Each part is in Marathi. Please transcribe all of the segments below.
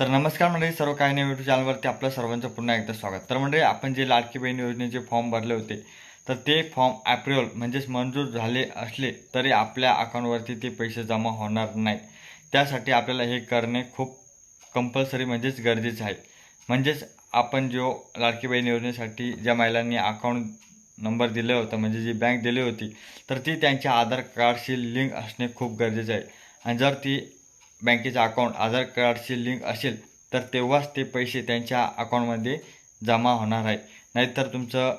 तर नमस्कार मंडळी सर्व काही नाही युट्यूब चॅनलवरती आपलं सर्वांचं पुन्हा एकदा स्वागत. तर मंडळी आपण जे लाडकी बहीण योजनेचे फॉर्म भरले होते तर ते फॉर्म अप्रुव्हल म्हणजेच मंजूर झाले असले तरी आपल्या अकाउंटवरती ते पैसे जमा होणार नाही त्यासाठी आपल्याला हे करणे खूप कंपल्सरी म्हणजेच गरजेचं आहे. म्हणजेच आपण जो लाडकी बहीण योजनेसाठी ज्या महिलांनी अकाउंट नंबर दिलं होतं म्हणजे जी बँक दिली होती तर ती त्यांच्या आधार कार्डशी लिंक असणे खूप गरजेचं आहे. आणि जर ती बँकेचं अकाउंट आधार कार्डशी लिंक असेल तर तेव्हाच ते पैसे त्यांच्या अकाउंटमध्ये जमा होणार आहे. नाहीतर तुमचं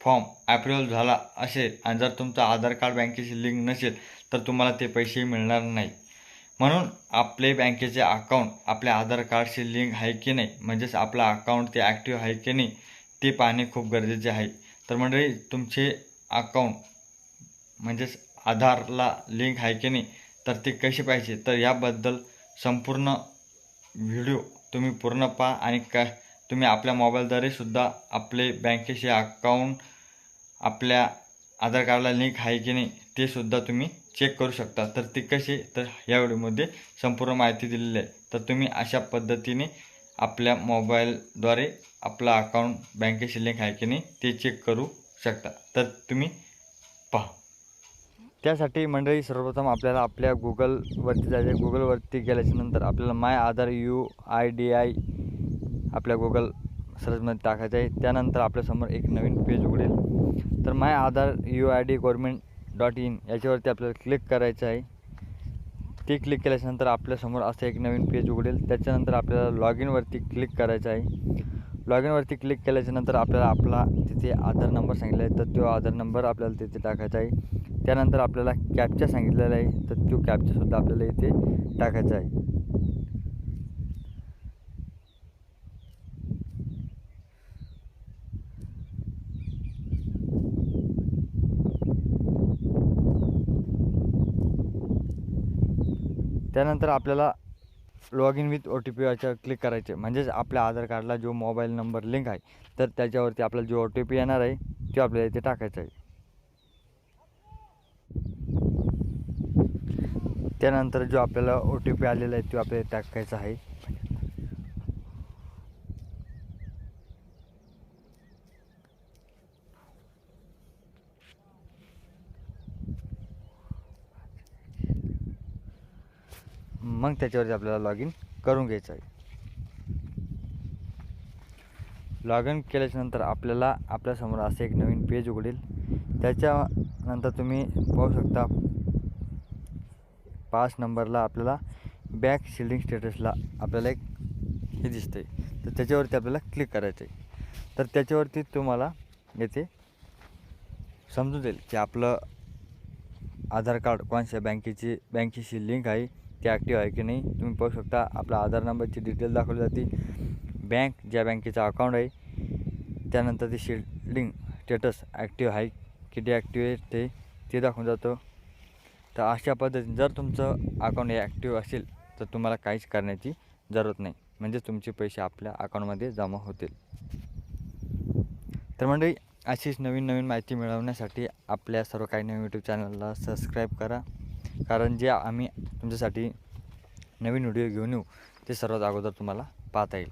फॉर्म ॲप्रुव्हल झाला असेल आणि जर तुमचं आधार कार्ड बँकेशी लिंक नसेल तर तुम्हाला ते पैसे मिळणार नाही. म्हणून आपले बँकेचे अकाउंट आपल्या आधार कार्डशी लिंक आहे की नाही म्हणजेच आपला अकाउंट ते ॲक्टिव्ह आहे की नाही ते पाहणे खूप गरजेचे आहे. तर मंडळी तुमचे अकाउंट म्हणजेच आधारला लिंक आहे की नाही तर ते कसे पाहिजे? तर याबद्दल संपूर्ण व्हिडिओ तुम्ही पूर्ण पहा आणि का तुम्ही आपल्या मोबाईलद्वारे सुद्धा आपले बँकेचे अकाउंट आपल्या आधार कार्डला लिंक आहे की नाही ते सुद्धा तुम्ही चेक करू शकता. तर ते कसे? तर या व्हिडिओमध्ये संपूर्ण माहिती दिलेली आहे. तर तुम्ही अशा पद्धतीने आपल्या मोबाईलद्वारे आपला अकाउंट बँकेशी लिंक आहे की नाही ते चेक करू शकता. तर तुम्ही पहा. त्यासाठी मंडळी सर्वप्रथम आपल्याला आपल्या गुगलवरती जायचं गुगलवरती गेल्याच्यानंतर आपल्याला my Aadhaar U I D I आपल्या गुगल सर्चमध्ये टाकायचं आहे. त्यानंतर आपल्यासमोर एक नवीन पेज उघडेल. तर my Aadhaar U I D government dot in याच्यावरती आपल्याला क्लिक करायचं आहे. ते क्लिक केल्याच्यानंतर आपल्यासमोर असं एक नवीन पेज उघडेल. त्याच्यानंतर आपल्याला लॉग इनवरती क्लिक करायचं आहे. लॉग इनवरती क्लिक केल्याच्यानंतर आपल्याला आपला तिथे आधार नंबर सांगितला आहे. तर तो आधार नंबर आपल्याला तिथे टाकायचा आहे. त्यानंतर आपल्याला कॅपचा सांगितलेला आहे तर तो कॅपचासुद्धा आपल्याला इथे टाकायचा आहे. त्यानंतर आपल्याला log in with O T P याच्यावर क्लिक करायचे. म्हणजेच आपल्या आधार कार्डला जो मोबाईल नंबर लिंक आहे तर त्याच्यावरती आपल्याला जो ओ टी पी येणार आहे तो आपल्याला इथे टाकायचा आहे. त्यानंतर जो आपल्याला ओ टी पी आलेला आहे तो आपल्याला टाकायचा आहे. मग त्याच्यावरती आपल्याला लॉग इन करून घ्यायचं आहे. लॉग इन केल्याच्यानंतर आपल्याला आपल्यासमोर असं एक नवीन पेज उघडेल. त्याच्यानंतर तुम्ही पाहू शकता पाच नंबरला आपल्याला बॅक शिल्डिंग स्टेटसला आपल्याला एक हे दिसतं आहे तर त्याच्यावरती आपल्याला क्लिक करायचं आहे तर त्याच्यावरती तुम्हाला येथे समजून जाईल की आपलं आधार कार्ड कोणत्या बँकेची बँकेशी लिंक आहे ते ॲक्टिव्ह आहे की नाही. तुम्ही पाहू शकता आपला आधार नंबरची डिटेल दाखवली जाते. बँक ज्या बँकेचं अकाउंट आहे त्यानंतर ते शिल्डिंग स्टेटस ॲक्टिव्ह आहे की डिॲक्टिव्ह आहे ते ते दाखवून जातं. तर अशा पद्धतीने जर तुमचं अकाउंट हे ॲक्टिव्ह असेल तर तुम्हाला काहीच करण्याची जरूरत नाही. म्हणजे तुमचे पैसे आपल्या अकाउंटमध्ये जमा होतील. तर मंडळी अशीच नवीन नवीन माहिती मिळवण्यासाठी आपल्या सर्व काही नवीन यूट्यूब चॅनलला सबस्क्राईब करा. कारण जे आम्ही तुमच्यासाठी नवीन व्हिडिओ घेऊन येऊ ते सर्वात अगोदर तुम्हाला पाहता येईल.